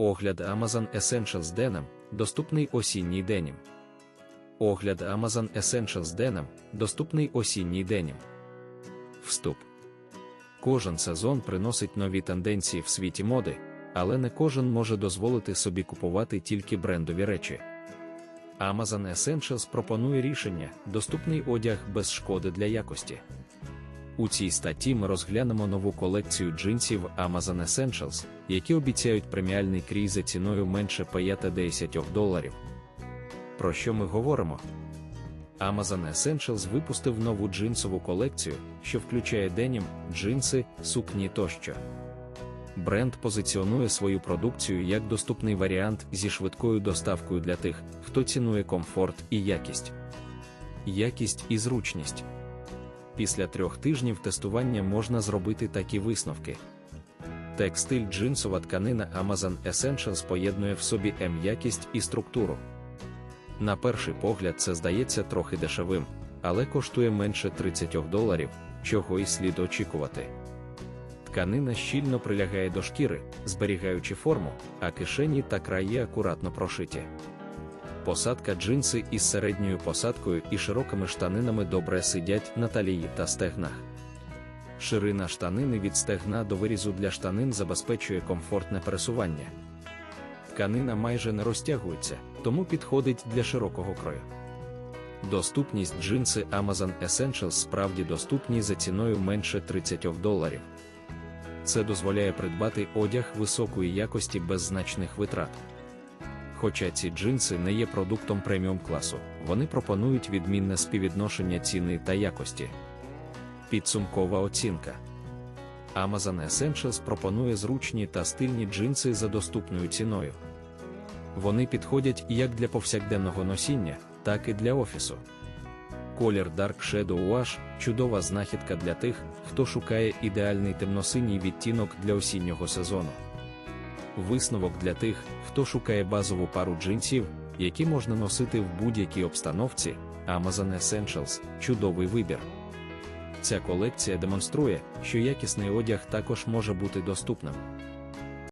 Огляд Amazon Essentials Denim, доступний осінній денім. Огляд Amazon Essentials Denim, доступний осінній денім. Вступ. Кожен сезон приносить нові тенденції в світі моди, але не кожен може дозволити собі купувати тільки брендові речі. Amazon Essentials пропонує рішення, доступний одяг без шкоди для якості. У цій статті ми розглянемо нову колекцію джинсів Amazon Essentials, які обіцяють преміальний крій за ціною менше 50 доларів. Про що ми говоримо? Amazon Essentials випустив нову джинсову колекцію, що включає денім, джинси, сукні тощо. Бренд позиціонує свою продукцію як доступний варіант зі швидкою доставкою для тих, хто цінує комфорт і якість. Якість і зручність. Після трьох тижнів тестування можна зробити такі висновки. Текстиль джинсова тканина Amazon Essentials поєднує в собі М-якість і структуру. На перший погляд, це здається трохи дешевим, але коштує менше 30 доларів, чого і слід очікувати. Тканина щільно прилягає до шкіри, зберігаючи форму, а кишені та краї акуратно прошиті. Посадка джинси із середньою посадкою і широкими штанинами добре сидять на талії та стегнах. Ширина штанини від стегна до вирізу для штанин забезпечує комфортне пересування. Тканина майже не розтягується, тому підходить для широкого крою. Доступність джинси Amazon Essentials справді доступні за ціною менше 30 доларів. Це дозволяє придбати одяг високої якості без значних витрат. Хоча ці джинси не є продуктом преміум класу, вони пропонують відмінне співвідношення ціни та якості. Підсумкова оцінка. Amazon Essentials пропонує зручні та стильні джинси за доступною ціною. Вони підходять як для повсякденного носіння, так і для офісу. Колір Dark Shadow Wash – чудова знахідка для тих, хто шукає ідеальний темносиній відтінок для осіннього сезону. Висновок для тих, хто шукає базову пару джинсів, які можна носити в будь-якій обстановці, Amazon Essentials чудовий вибір. Ця колекція демонструє, що якісний одяг також може бути доступним.